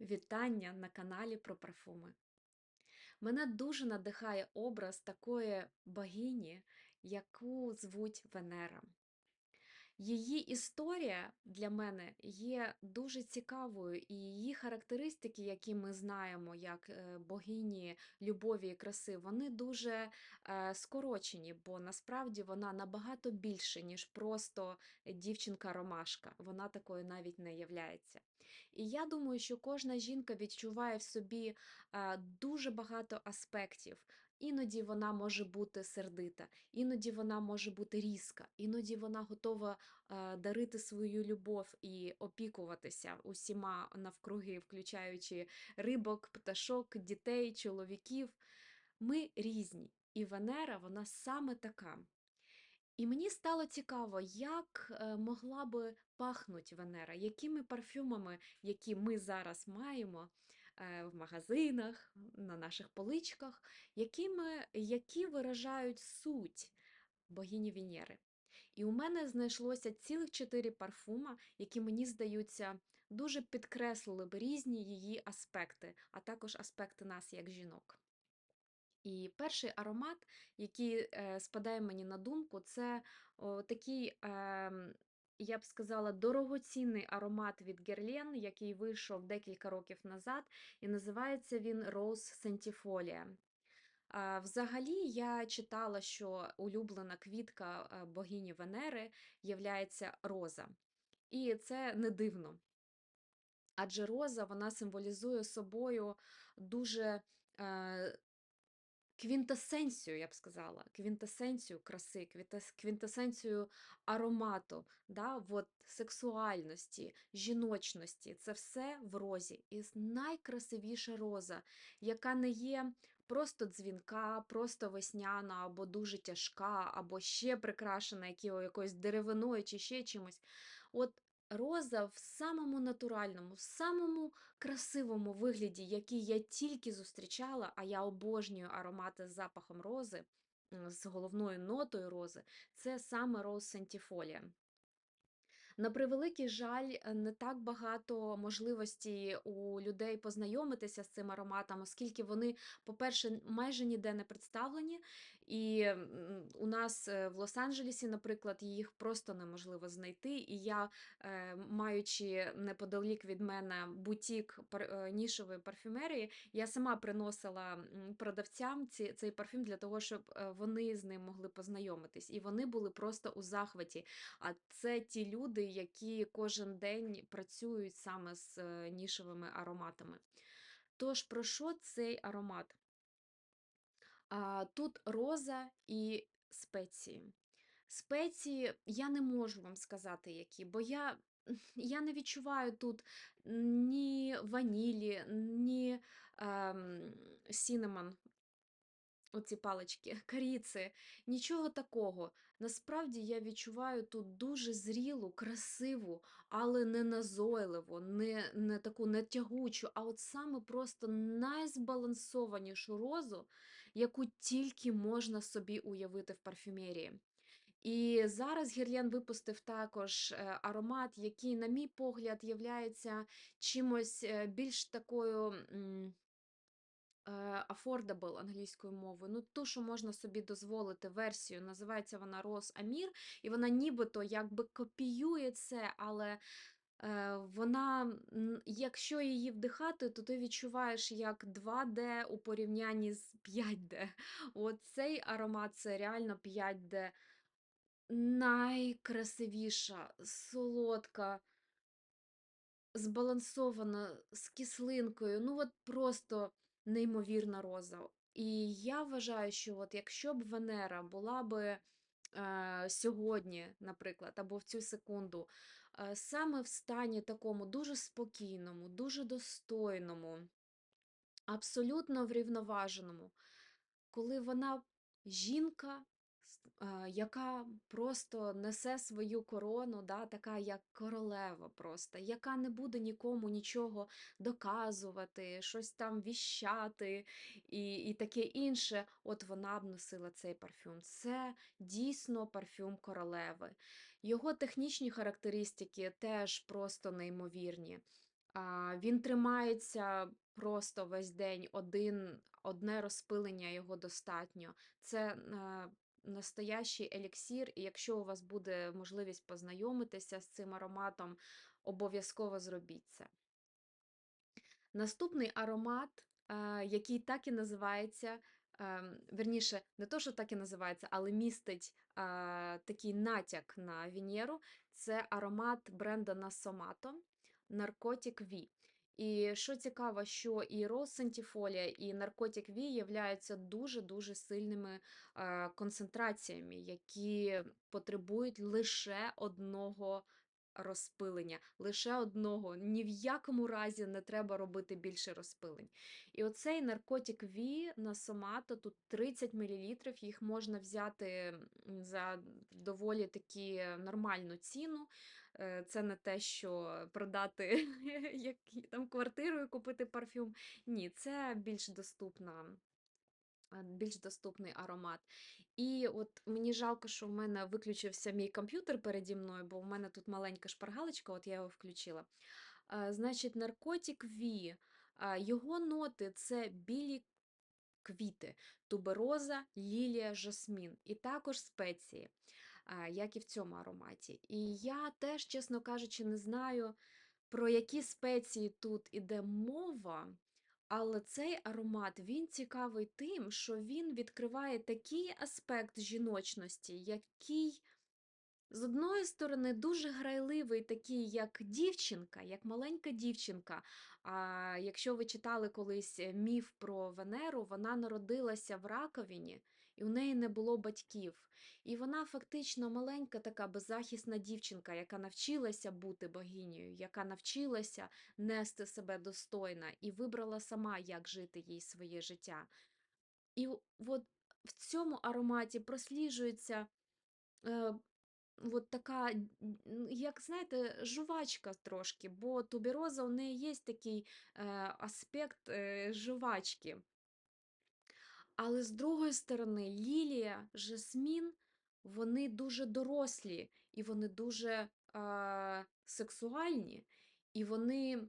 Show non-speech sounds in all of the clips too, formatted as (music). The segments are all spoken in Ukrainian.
Вітання на каналі про парфуми. Мене дуже надихає образ такої богині, яку звуть Венера. Її історія для мене є дуже цікавою, і її характеристики, які ми знаємо як е, богині любові і краси, вони дуже е, скорочені, бо насправді вона набагато більше, ніж просто дівчинка-ромашка. Вона такою навіть не являється. І я думаю, що кожна жінка відчуває в собі е, дуже багато аспектів. Іноді вона може бути сердита, іноді вона може бути різка, іноді вона готова е, дарити свою любов і опікуватися усіма навкруги, включаючи рибок, пташок, дітей, чоловіків. Ми різні, і Венера вона саме така. І мені стало цікаво, як е, могла би пахнути Венера, якими парфюмами, які ми зараз маємо в магазинах, на наших поличках, якими, які виражають суть богині Венери. І у мене знайшлося цілих чотири парфума, які мені здаються дуже підкреслили б різні її аспекти, а також аспекти нас як жінок. І перший аромат, який е, спадає мені на думку, це такий, ем, я б сказала, дорогоцінний аромат від Guerlain, який вийшов декілька років назад, і називається він Rose Centifolia. А, Взагалі, я читала, що улюблена квітка е, богині Венери являється роза. І це не дивно. Адже роза вона символізує собою дуже е, квінтесенцію, я б сказала, квінтесенцію краси, квінтесенцію аромату, да, от, сексуальності, жіночності. Це все в розі. І найкрасивіша роза, яка не є просто дзвінка, просто весняна, або дуже тяжка, або ще прикрашена якою- якоюсь деревиною чи ще чимось. От роза в самому натуральному, в самому красивому вигляді, який я тільки зустрічала, а я обожнюю аромати з запахом рози, з головною нотою рози, це саме роз сентіфолія. На превеликий жаль, не так багато можливостей у людей познайомитися з цим ароматом, оскільки вони, по-перше, майже ніде не представлені. І у нас е, в Лос-Анджелесі, наприклад, їх просто неможливо знайти. І я, е, маючи неподалік від мене бутік е, нішової парфюмерії, я сама приносила продавцям цей парфюм для того, щоб е, вони з ним могли познайомитись. І вони були просто у захваті. А це ті люди, які кожен день працюють саме з е, нішевими ароматами. Тож, про що цей аромат? А, тут роза і спеції. Спеції я не можу вам сказати, які, бо я, (laughs) я не відчуваю тут ні ванілі, ні ем, сінемон, Оці палички, (laughs) коріци, нічого такого. Насправді я відчуваю тут дуже зрілу, красиву, але не назойливу, не, не таку не тягучу, а от саме просто найзбалансованішу розу, яку тільки можна собі уявити в парфюмерії. І зараз Гірлен випустив також е, аромат, який, на мій погляд, являється чимось е, більш такою. е, affordable англійською мовою, ну ту, що можна собі дозволити версію, називається вона Rose Amir, і вона нібито якби копіює це, але е, вона, якщо її вдихати, то ти відчуваєш як 2D у порівнянні з 5D. От цей аромат це реально 5D. Найкрасивіша, солодка, збалансована, з кислинкою, ну от просто неймовірна роза. І я вважаю, що от якщо б Венера була би е, сьогодні, наприклад, або в цю секунду, е, саме в стані такому дуже спокійному, дуже достойному, абсолютно врівноваженому, коли вона жінка, яка просто несе свою корону, да, така як королева просто, яка не буде нікому нічого доказувати, щось там віщати і, і таке інше, от вона б носила цей парфюм. Це дійсно парфюм королеви. Його технічні характеристики теж просто неймовірні. Він тримається просто весь день, один, одне розпилення його достатньо. Це настоящий еліксір, і якщо у вас буде можливість познайомитися з цим ароматом, обов'язково зробіть це. Наступний аромат, який так і називається, ем, вірніше, не то, що так і називається, але містить такий натяк на Венеру, це аромат бренда Nasomato Наркотик Ві. І що цікаво, що і Rose Сентіфолія, і наркотик Ві являються дуже-дуже сильними концентраціями, які потребують лише одного розпилення, лише одного. Ні в якому разі не треба робити більше розпилень. І оцей наркотик V на Сомато, тут 30 мл, їх можна взяти за доволі таки нормальну ціну. Е, це не те, що продати (laughs) там квартиру і купити парфюм. Ні, це більш доступна. Більш доступний аромат. І от мені жалко, що в мене виключився мій комп'ютер переді мною, бо в мене тут маленька шпаргалочка, от я його включила. Значить, наркотик V, його ноти це білі квіти, тубероза, лілія, жасмін, і також спеції, як і в цьому ароматі. І я теж, чесно кажучи, не знаю, про які спеції тут іде мова. Але цей аромат він цікавий тим, що він відкриває такий аспект жіночності, який, з одної сторони, дуже грайливий, такий, як дівчинка, як маленька дівчинка. А якщо ви читали колись міф про Венеру, вона народилася в раковині, і у неї не було батьків. І вона фактично маленька така беззахисна дівчинка, яка навчилася бути богинею, яка навчилася нести себе достойно і вибрала сама, як жити їй своє життя. І от в цьому ароматі просліджується е, от така, як знаєте, жувачка трошки, бо тубероза у неї є такий е, аспект е, жувачки. Але з другої сторони, Лілія, Жасмін, вони дуже дорослі, і вони дуже е, сексуальні, і вони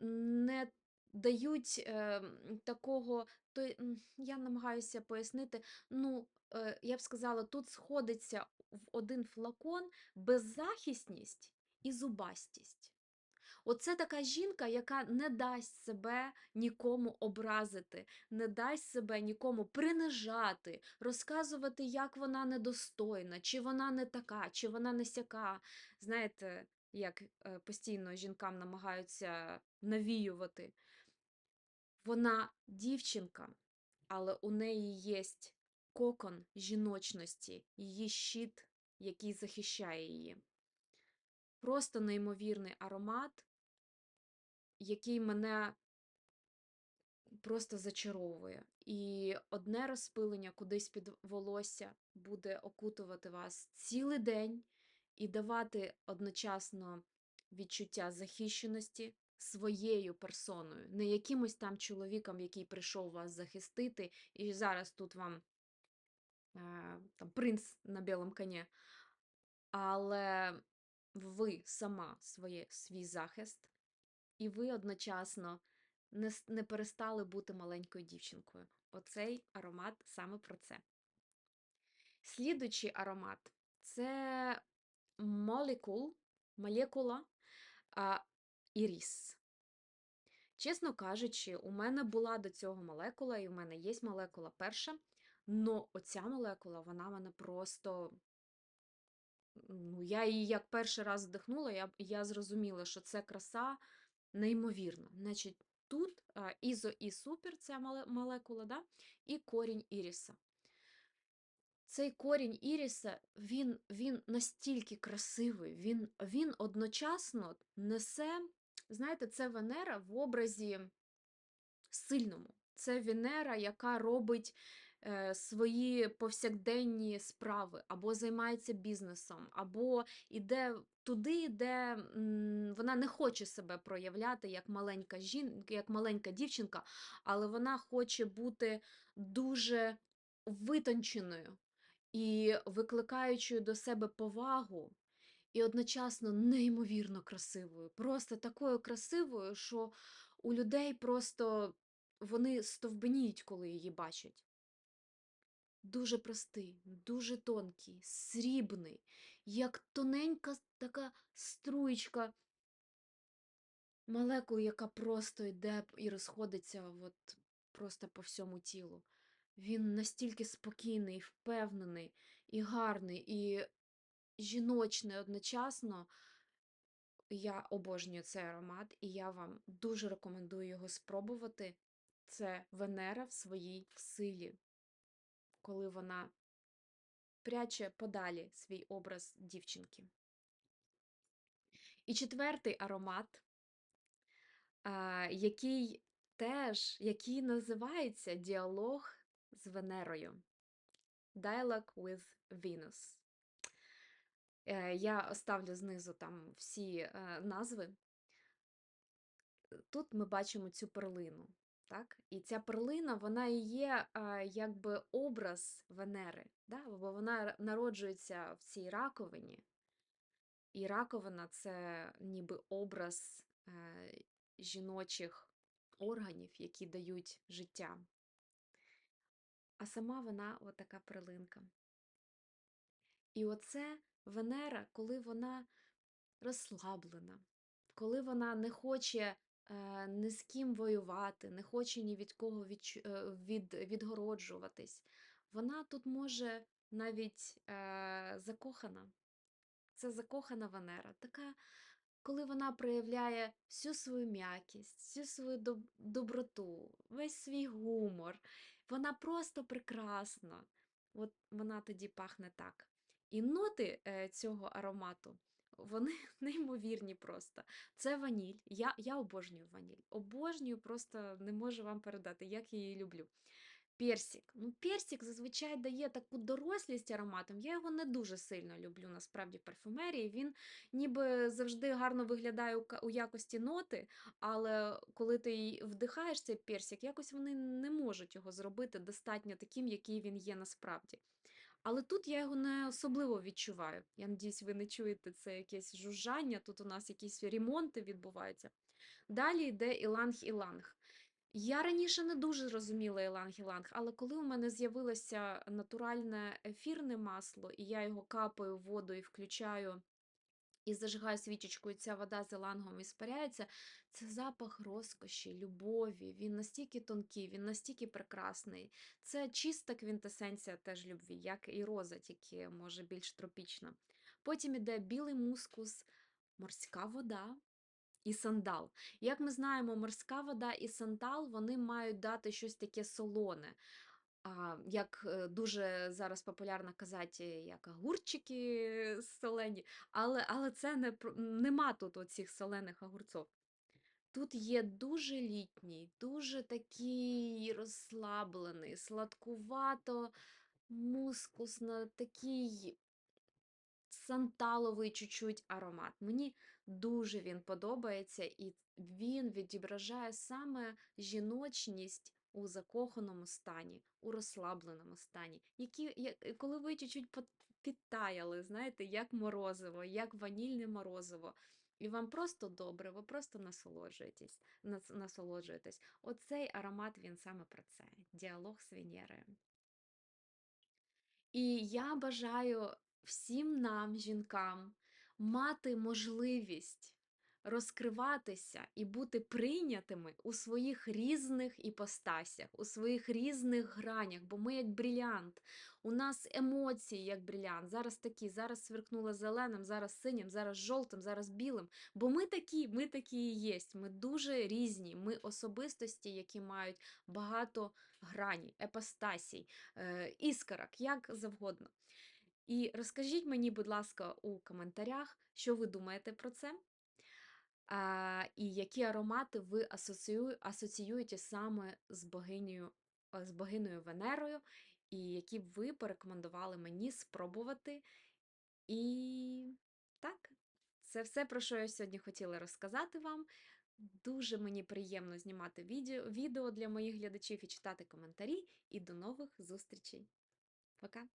не дають е, такого, то я намагаюся пояснити, ну, е, я б сказала, тут сходиться в один флакон беззахисність і зубастість. Оце така жінка, яка не дасть себе нікому образити, не дасть себе нікому принижати, розказувати, як вона недостойна, чи вона не така, чи вона не сяка. Знаєте, як е, постійно жінкам намагаються навіювати. Вона дівчинка, але у неї є кокон жіночності, її щит, який захищає її. Просто неймовірний аромат, який мене просто зачаровує. І одне розпилення кудись під волосся буде окутувати вас цілий день і давати одночасно відчуття захищеності своєю персоною, не якимось там чоловіком, який прийшов вас захистити, і зараз тут вам е, там принц на білому коні. Але ви сама своє, свій захист, і ви одночасно не, не перестали бути маленькою дівчинкою. Оцей аромат саме про це. Слідуючий аромат це молекул, молекула а, іріс. Чесно кажучи, у мене була до цього молекула, і в мене є молекула перша, але оця молекула, вона мене просто ну, я її як перший раз вдихнула, я я зрозуміла, що це краса неймовірна. Значить, Тут ізо і супер, це молекула, да? і корінь іріса. Цей корінь іріса, він він настільки красивий, він він одночасно несе, знаєте, це Венера в образі сильному. Це Венера, яка робить свої повсякденні справи, або займається бізнесом, або йде туди, де вона не хоче себе проявляти як маленька жін... як маленька дівчинка, але вона хоче бути дуже витонченою і викликаючою до себе повагу. і одночасно неймовірно красивою. Просто такою красивою, що у людей просто вони стовбеніють, коли її бачать. Дуже простий, дуже тонкий, срібний, як тоненька така струєчка молекул, яка просто йде і розходиться от просто по всьому тілу. Він настільки спокійний, впевнений, і гарний, і жіночний одночасно. Я обожнюю цей аромат, і я вам дуже рекомендую його спробувати. Це Венера в своїй силі, коли вона пряче подалі свій образ дівчинки. І четвертий аромат, який теж який називається Діалог з Венерою. Dialogue with Venus. Е, Я оставлю знизу там всі е, назви. Тут ми бачимо цю перлину. Так? І ця перлина, вона і є а, якби образ Венери, да? бо вона народжується в цій раковині. І раковина це ніби образ е, жіночих органів, які дають життя. А сама вона отака перлинка. І оце Венера, коли вона розслаблена, коли вона не хоче е, ні з ким воювати, не хоче ні від кого відчу- е, від, відгороджуватись, вона тут може навіть е, закохана. Це закохана Венера, така, коли вона проявляє всю свою м'якість, всю свою доб- доброту, весь свій гумор. Вона просто прекрасна. От вона тоді пахне так. І ноти е, цього аромату, вони (laughs) неймовірні просто. Це ваніль. Я, я обожнюю ваніль. Обожнюю, просто не можу вам передати, як я її люблю. Персик. Ну, персик зазвичай дає таку дорослість ароматом. Я його не дуже сильно люблю, насправді, в парфумерії. Він ніби завжди гарно виглядає у, якості ноти, але коли ти вдихаєш цей персик, якось вони не можуть його зробити достатньо таким, який він є насправді. Але тут я його не особливо відчуваю. Я надіюсь, ви не чуєте це якесь жужжання, тут у нас якісь ремонти відбуваються. Далі йде іланг-іланг. Я раніше не дуже розуміла іланг-іланг, але коли у мене з'явилося натуральне ефірне масло, і я його капаю в воду і включаю і зажигаю свічечку, і ця вода з ілангом іспаряється, це запах розкоші, любові. Він настільки тонкий, він настільки прекрасний. Це чиста квінтесенція теж любві, як і роза, тільки може більш тропічна. Потім іде білий мускус, морська вода. І сандал. Як ми знаємо, морська вода і сандал вони мають дати щось таке солоне. А, як е, дуже зараз популярно казати, як огурчики солені, але, але це не, нема тут оцих солених огурців. Тут є дуже літній, дуже такий розслаблений, сладкувато, мускусно, такий санталовий чуть-чуть аромат. Мені дуже він подобається, і він відображає саме жіночність у закоханому стані, у розслабленому стані, які, я- коли ви чуть-чуть підтаяли, знаєте, як морозиво, як ванільне морозиво. І вам просто добре, ви просто насолоджуєтесь, насолоджуєтесь. Оцей аромат він саме про це. Діалог з Венерою. І я бажаю всім нам, жінкам, мати можливість розкриватися і бути прийнятими у своїх різних іпостасях, у своїх різних гранях, бо ми як брилянт, у нас емоції як брилянт. Зараз такі, зараз сверкнуло зеленим, зараз синім, зараз жовтим, зараз білим. Бо ми такі, ми такі і єсть. Ми дуже різні. Ми особистості, які мають багато граній, епостасій, е, іскорок, як завгодно. І розкажіть мені, будь ласка, у коментарях, що ви думаєте про це, а, і які аромати ви асоціює, асоціюєте саме з богинею, з богинею Венерою, і які б ви порекомендували мені спробувати. І так, це все, про що я сьогодні хотіла розказати вам. Дуже мені приємно знімати відео для моїх глядачів і читати коментарі. І до нових зустрічей. Пока!